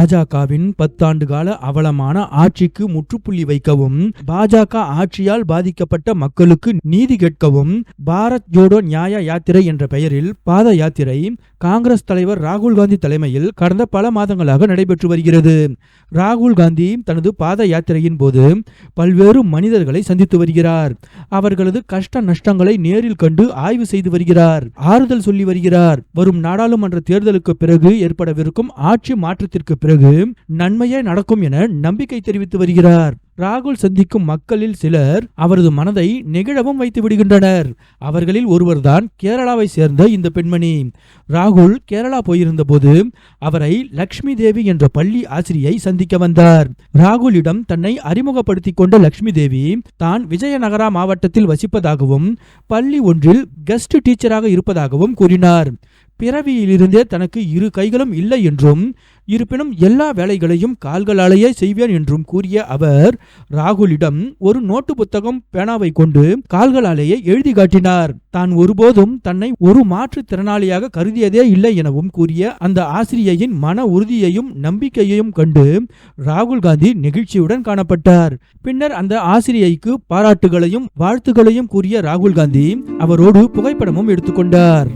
பாஜகவின் பத்தாண்டு கால அவலமான ஆட்சிக்கு முற்றுப்புள்ளி வைக்கவும் பாஜக ஆட்சியால் பாதிக்கப்பட்ட மக்களுக்கு நீதி கேட்கவும் பாரத் ஜோடோ நியாய யாத்திரை என்ற பெயரில் பாத யாத்திரை காங்கிரஸ் தலைவர் ராகுல் காந்தி தலைமையில் கடந்த பல மாதங்களாக நடைபெற்று வருகிறது. ராகுல் காந்தி தனது பாத யாத்திரையின் போது பல்வேறு மனிதர்களை சந்தித்து வருகிறார். அவர்களது கஷ்ட நஷ்டங்களை நேரில் கண்டு ஆய்வு செய்து வருகிறார். ஆறுதல் சொல்லி வருகிறார். வரும் நாடாளுமன்ற தேர்தலுக்கு பிறகு ஏற்படவிருக்கும் ஆட்சி மாற்றத்திற்கு பிறகு நன்மையே நடக்கும் என நம்பிக்கை தெரிவித்து வருகிறார். ராகுல் சந்திக்கும் மக்களில் சிலர் அவரது மனதை நெகிழவும் வைத்து விடுகின்றனர். அவர்களில் ஒருவர்தான் கேரளாவை சேர்ந்த இந்த பெண்மணி. ராகுல் கேரளா போயிருந்த போது அவரை லக்ஷ்மி தேவி என்ற பள்ளி ஆசிரியை சந்திக்க வந்தார். ராகுலிடம் தன்னை அறிமுகப்படுத்திக் கொண்ட லக்ஷ்மி தேவி தான் விஜயநகரா மாவட்டத்தில் வசிப்பதாகவும் பள்ளி ஒன்றில் கெஸ்ட் டீச்சராக இருப்பதாகவும் கூறினார். பிறவியிலிருந்தே தனக்கு இரு கைகளும் இல்லை என்றும் இருப்பினும் எல்லா வேலைகளையும் கால்களாலேயே செய்வேன் என்றும் கூறிய அவர் ராகுலிடம் ஒரு நோட்டு புத்தகம் பேனாவை கொண்டு கால்களாலேயே எழுதி காட்டினார். தான் ஒருபோதும் தன்னை ஒரு மாற்றுத்திறனாளியாக கருதியதே இல்லை எனவும் கூறிய அந்த ஆசிரியையின் மன உறுதியையும் நம்பிக்கையையும் கண்டு ராகுல் காந்தி நெகிழ்ச்சியுடன் காணப்பட்டார். பின்னர் அந்த ஆசிரியைக்கு பாராட்டுகளையும் வாழ்த்துகளையும் கூறிய ராகுல் காந்தி அவரோடு புகைப்படமும் எடுத்துக்கொண்டார்.